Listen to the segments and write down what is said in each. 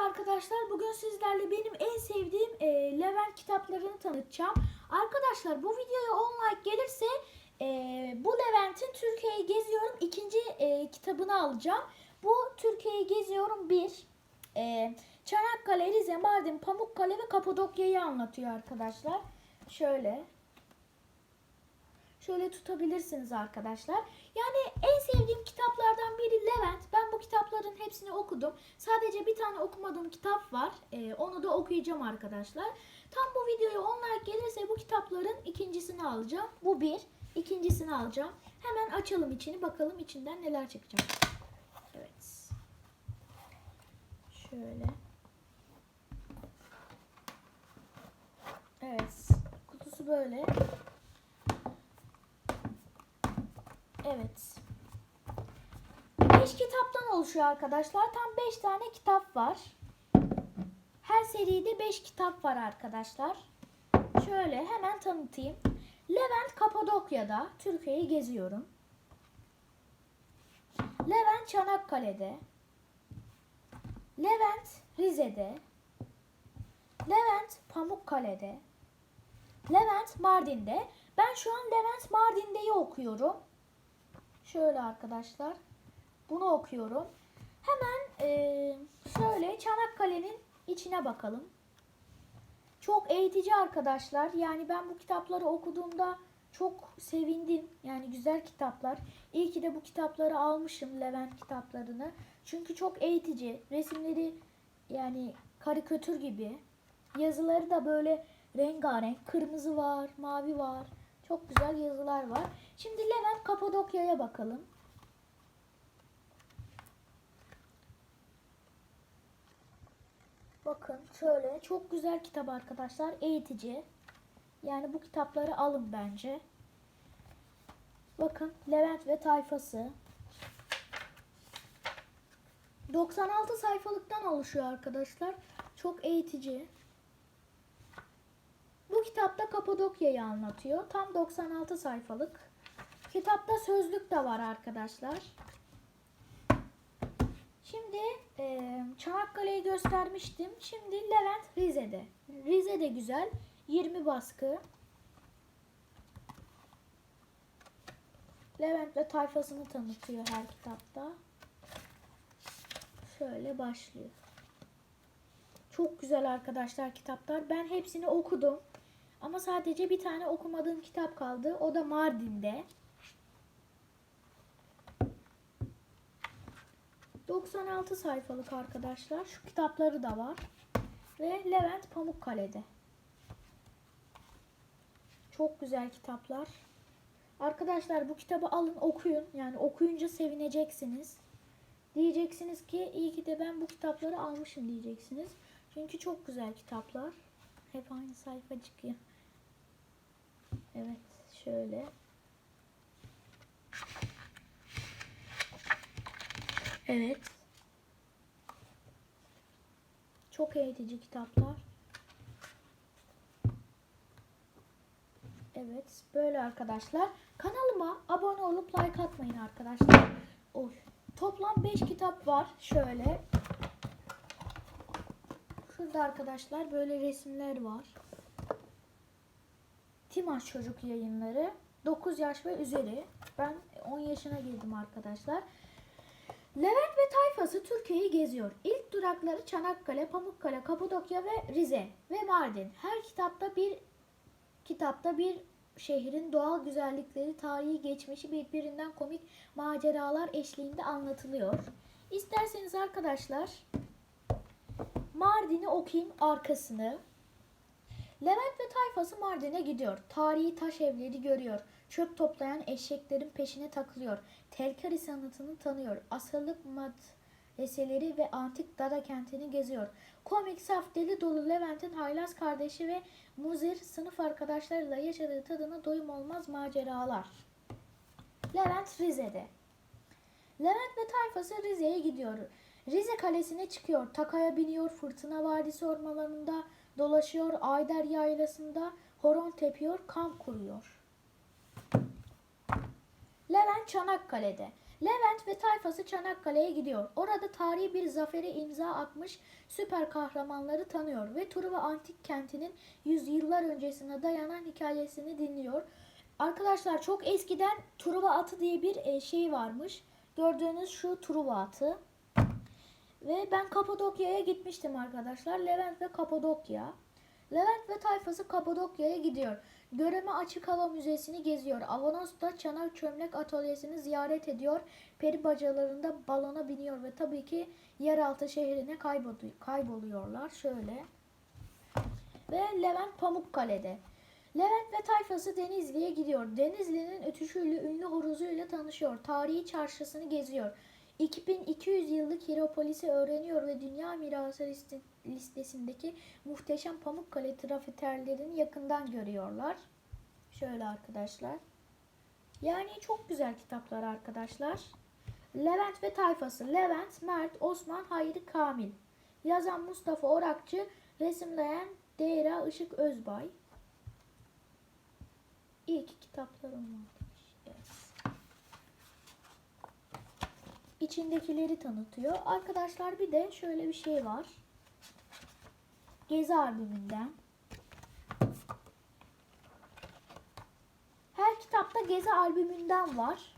arkadaşlar. Bugün sizlerle benim en sevdiğim e, Levent kitaplarını tanıtacağım. Arkadaşlar bu videoya 10 like gelirse e, bu Levent'in Türkiye'yi geziyorum ikinci e, kitabını alacağım. Bu Türkiye'yi geziyorum 1. E, Çanakkale, Rize, Mardin, Pamukkale ve Kapadokya'yı anlatıyor arkadaşlar. Şöyle. Şöyle tutabilirsiniz arkadaşlar. Yani en sevdiğim kitaplardan biri Levent. Ben bu kitapların hepsini okudum. Sadece bir tane okumadığım kitap var. Ee, onu da okuyacağım arkadaşlar. Tam bu videoya 10 like gelirse bu kitapların ikincisini alacağım. Bu bir. ikincisini alacağım. Hemen açalım içini bakalım içinden neler çıkacak. Evet. Şöyle. Evet. Kutusu böyle. Evet. 5 kitaptan oluşuyor arkadaşlar. Tam 5 tane kitap var. Her seride 5 kitap var arkadaşlar. Şöyle hemen tanıtayım. Levent Kapadokya'da Türkiye'yi geziyorum. Levent Çanakkale'de. Levent Rize'de. Levent Pamukkale'de. Levent Mardin'de. Ben şu an Levent Mardin'deyi okuyorum. Şöyle arkadaşlar. Bunu okuyorum. Hemen eee, şöyle Çanakkale'nin içine bakalım. Çok eğitici arkadaşlar. Yani ben bu kitapları okuduğumda çok sevindim. Yani güzel kitaplar. İyi ki de bu kitapları almışım Levent kitaplarını. Çünkü çok eğitici. Resimleri yani karikatür gibi. Yazıları da böyle rengarenk. Kırmızı var, mavi var. Çok güzel yazılar var. Şimdi Levent Kapadokya'ya bakalım. Bakın şöyle çok güzel kitap arkadaşlar. Eğitici. Yani bu kitapları alın bence. Bakın Levent ve tayfası. 96 sayfalıktan oluşuyor arkadaşlar. Çok eğitici. Bu kitapta Kapadokya'yı anlatıyor. Tam 96 sayfalık. Kitapta sözlük de var arkadaşlar. Şimdi e, Çanakkale'yi göstermiştim. Şimdi Levent Rize'de. Rize de güzel. 20 baskı. Levent ve tayfasını tanıtıyor her kitapta. Şöyle başlıyor. Çok güzel arkadaşlar kitaplar. Ben hepsini okudum. Ama sadece bir tane okumadığım kitap kaldı. O da Mardin'de. 96 sayfalık arkadaşlar. Şu kitapları da var. Ve Levent Pamukkale'de. Çok güzel kitaplar. Arkadaşlar bu kitabı alın okuyun. Yani okuyunca sevineceksiniz. Diyeceksiniz ki iyi ki de ben bu kitapları almışım diyeceksiniz. Çünkü çok güzel kitaplar. Hep aynı sayfa çıkıyor. Evet şöyle. Evet. Çok eğitici kitaplar. Evet böyle arkadaşlar. Kanalıma abone olup like atmayın arkadaşlar. Oy. Toplam 5 kitap var. Şöyle. Şurada arkadaşlar böyle resimler var. Timaş Çocuk Yayınları. 9 yaş ve üzeri. Ben 10 yaşına girdim arkadaşlar. Levent ve tayfası Türkiye'yi geziyor. İlk durakları Çanakkale, Pamukkale, Kapadokya ve Rize ve Mardin. Her kitapta bir kitapta bir şehrin doğal güzellikleri, tarihi geçmişi birbirinden komik maceralar eşliğinde anlatılıyor. İsterseniz arkadaşlar Mardin'i okuyayım arkasını. Levent ve tayfası Mardin'e gidiyor. Tarihi taş evleri görüyor. Çöp toplayan eşeklerin peşine takılıyor. Telkari sanatını tanıyor. Asırlık medreseleri ve antik Dada kentini geziyor. Komik, saf, deli dolu Levent'in haylaz kardeşi ve muzir sınıf arkadaşlarıyla yaşadığı tadına doyum olmaz maceralar. Levent Rize'de. Levent ve tayfası Rize'ye gidiyor. Rize Kalesi'ne çıkıyor. Takaya biniyor. Fırtına Vadisi ormanlarında dolaşıyor. Ayder Yaylası'nda horon tepiyor. Kamp kuruyor. Levent Çanakkale'de. Levent ve tayfası Çanakkale'ye gidiyor. Orada tarihi bir zafere imza atmış süper kahramanları tanıyor ve Truva antik kentinin yüzyıllar öncesine dayanan hikayesini dinliyor. Arkadaşlar çok eskiden Truva atı diye bir e, şey varmış. Gördüğünüz şu Truva atı. Ve ben Kapadokya'ya gitmiştim arkadaşlar. Levent ve Kapadokya. Levent ve tayfası Kapadokya'ya gidiyor. Göreme Açık Hava Müzesi'ni geziyor. Avanos'ta Çanak Çömlek Atölyesi'ni ziyaret ediyor. Peri bacalarında balona biniyor ve tabii ki yeraltı şehrine kaybolu- kayboluyorlar. Şöyle. Ve Levent Pamukkale'de. Levent ve tayfası Denizli'ye gidiyor. Denizli'nin ötüşüyle ünlü horozuyla tanışıyor. Tarihi çarşısını geziyor. 2200 yıllık Hiropolis'i öğreniyor ve Dünya Mirası liste- listesindeki muhteşem Pamukkale trafiterlerini yakından görüyorlar. Şöyle arkadaşlar. Yani çok güzel kitaplar arkadaşlar. Levent ve tayfası. Levent, Mert, Osman, Hayri, Kamil. Yazan Mustafa Orakçı, resimleyen Deyra Işık Özbay. İyi ki kitaplarım var. Evet. İçindekileri tanıtıyor. Arkadaşlar bir de şöyle bir şey var. Gezi albümünden. Her kitapta gezi albümünden var.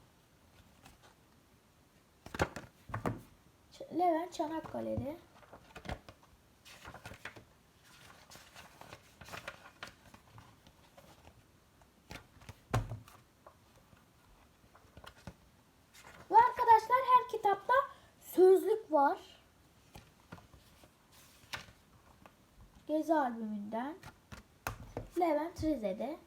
Levent Çanakkale'de. Ve arkadaşlar her kitapta sözlük var. Gezi albümünden. Levent Rize'de.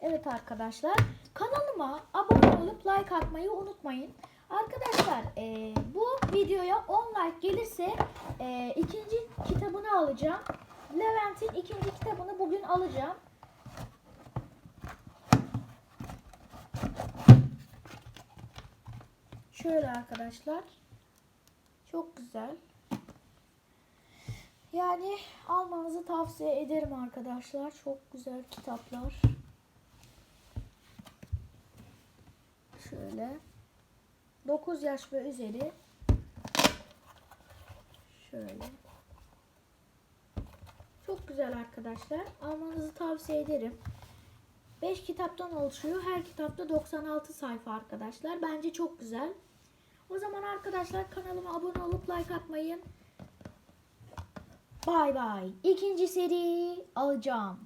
Evet arkadaşlar kanalıma abone olup like atmayı unutmayın. Arkadaşlar e, bu videoya 10 like gelirse e, ikinci kitabını alacağım. Levent'in ikinci kitabını bugün alacağım. Şöyle arkadaşlar. Çok güzel. Yani almanızı tavsiye ederim arkadaşlar. Çok güzel kitaplar. Şöyle. 9 yaş ve üzeri. Şöyle. Çok güzel arkadaşlar. Almanızı tavsiye ederim. 5 kitaptan oluşuyor. Her kitapta 96 sayfa arkadaşlar. Bence çok güzel. O zaman arkadaşlar kanalıma abone olup like atmayı. Bay bay. İkinci seri alacağım.